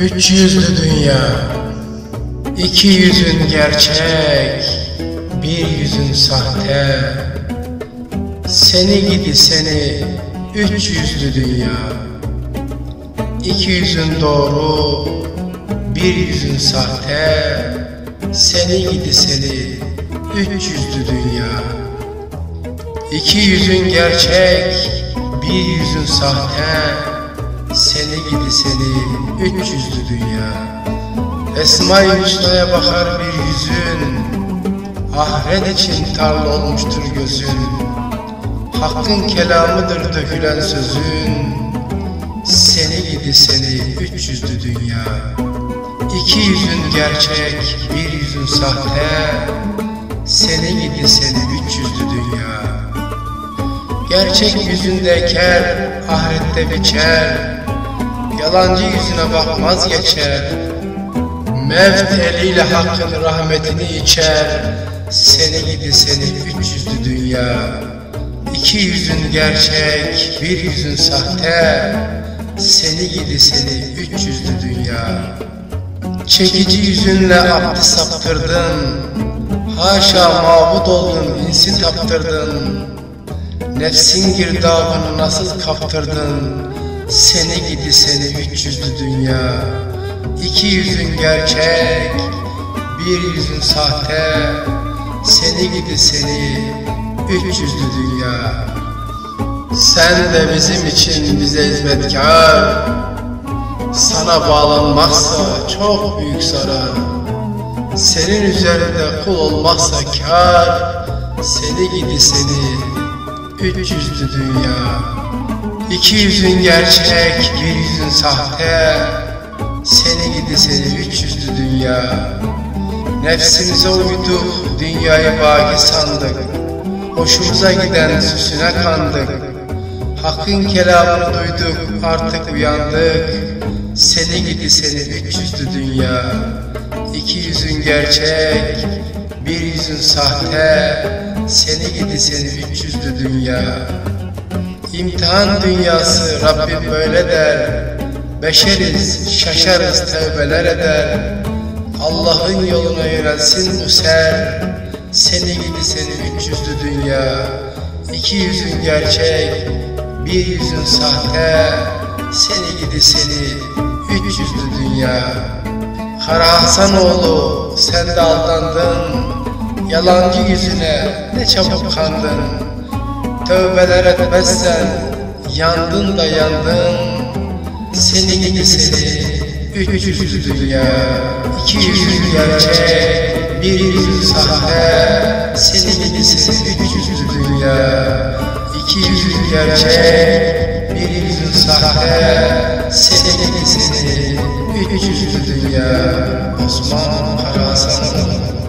Üç yüzlü dünya iki yüzün gerçek Bir yüzün sahte. Seni gidi seni Üç yüzlü dünya. İki yüzün doğru Bir yüzün sahte. Seni gidi seni Üç yüzlü dünya. İki yüzün gerçek Bir yüzün sahte Seni gidi seni Üç yüzlü dünya. Esma-i Hüsna'ya bakar bir yüzün Ahiret için tarla olmuştur gözün. Hakkın kelamıdır dökülen sözün. Seni gidi seni üç yüzlü dünya. İki yüzün gerçek bir yüzün sahte. Seni gidi seni üç yüzlü dünya. Gerçek yüzünde ker ahirette biçer Yalancı yüzüne bakmaz geçer Mevt eliyle hakkın rahmetini içer. Seni gidi seni üç yüzlü dünya. İki yüzün gerçek bir yüzün sahte. Seni gidi seni üç yüzlü dünya. Çekici yüzünle abdi saptırdın. Haşa mabut oldun insi taptırdın. Nefsin girdabını nasıl kaptırdın Seni gidi seni üç yüzlü dünya İki yüzün gerçek, bir yüzün sahte, seni gidi seni, üç yüzlü dünya. Sen de bizim için bize hizmetkar, sana bağlanmazsa çok büyük zarar. Senin üzerinde kul olmazsa kar, seni gidi seni, üç yüzlü dünya. İki yüzün gerçek, bir yüzün sahte, seni gidi seni üç yüzlü dünya. Nefsimize uyduk dünyayı baki sandık. Hoşumuza giden süsüne kandık. Hakkın kelamını duyduk artık uyandık. Seni gidi seni üç yüzlü dünya. İki yüzün gerçek bir yüzün sahte. Seni gidi seni üç yüzlü dünya İmtihan dünyası Rabbim böyle der. Beşeriz, şaşarız, tevbeler eder. Allah'ın yoluna yönelsin bu ser. Seni gidi seni üç yüzlü dünya. İki yüzün gerçek, bir yüzün sahte. Seni gidi seni üç yüzlü dünya. Kara Hasanoğlu sen de aldandın. Yalancı yüzüne ne çabuk kandın Tövbeler etmezsen yandın da yandın. Seni gidi seni Üç yüzlü dünya iki yüzlü gerçek Bir yüzlü sahte Seni gidi seni Üç yüzlü dünya iki yüzlü gerçek Bir yüzlü sahte Seni gidi seni Üç yüzlü dünya Osman Karahasan'ın